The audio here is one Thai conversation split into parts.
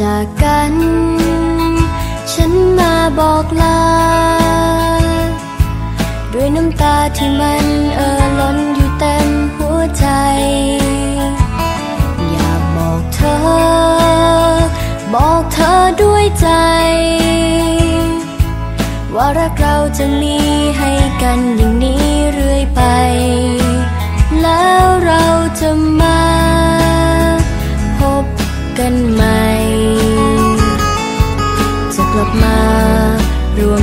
จากกัน ฉันมาบอกลา ด้วยน้ำตาที่มันเอ่อล้นอยู่เต็มหัวใจ อยากบอกเธอ บอกเธอด้วยใจ ว่ารักเราจะมีให้กันอย่างนี้เรื่อยไป แล้วเราจะมาพบกันใหม่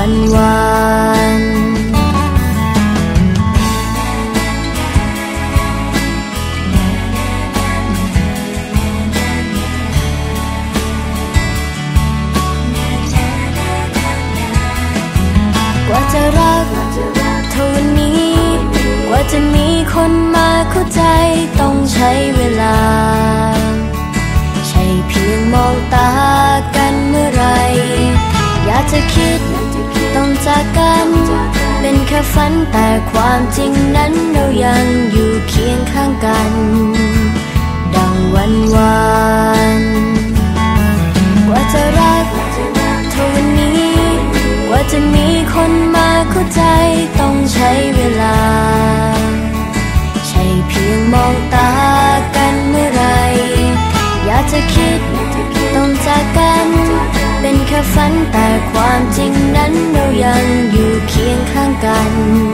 วันวานกว่าจะรักเท่านี้ กว่าจะมีคนมาเข้าใจต้องใช้เวลา ฝันแต่ความจริงนั้นเรายังอยู่เคียงข้างกัน ดังวันวานกว่าจะรักเท่านี้ กว่าจะมีคนมาเข้าใจต้องใช้เวลา ใช่เพียงมองตากันเมื่อไร อยากจะคิดต้องจากกัน เป็นแค่ฝันแต่ความจริงนั้นเรายัง 干。